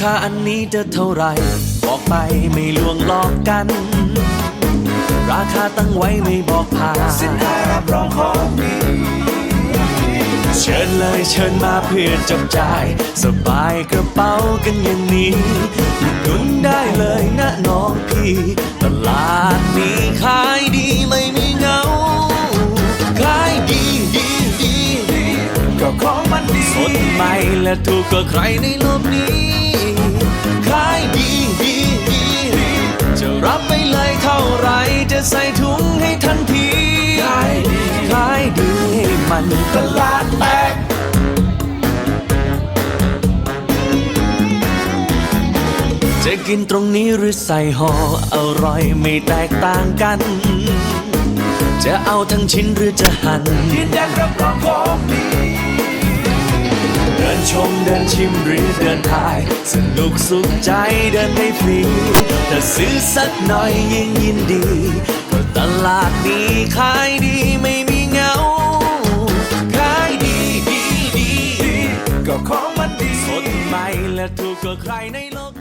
คาอันนี้จะเท่าไหรบอกไปไม่ลวงหลอกกัน ราคาตั้งไว้ไม่บอกผ่านสินค้ารับรองของดีเชิญเลยเชิญมาเพื่อจับจ่าย สบายกระเป๋ากันอย่างนี้อุดหนุนได้เลยนะน้องพี่ ตลาดนี้ขายดีไม่มีเหงา ขายดีดีดีดีก็ของมันดีสดใหม่และถูกกว่าใครในโลกนี้ เลยเท่าไรจะใส่ถุงให้ทันทีขายดีขายดีให้มันตลาดแตกจะกินตรงนี้หรือใส่ห่ออร่อยไม่แตกต่างกัน จะเอาทั้งชิ้นหรือจะหั่นยืนยันรับรองของดี นชมเดินชิมหรือเดินถ่าย สนุกสุขใจเดินไม่ฟรีถ้าซื้อสักหน่อยยิ่งยินดีเพราะตลาดนี้ขายดีไม่มีเหงา ขายดีดีดีก็ของมันดีสดใหม่และถูกกว่าใครในโลก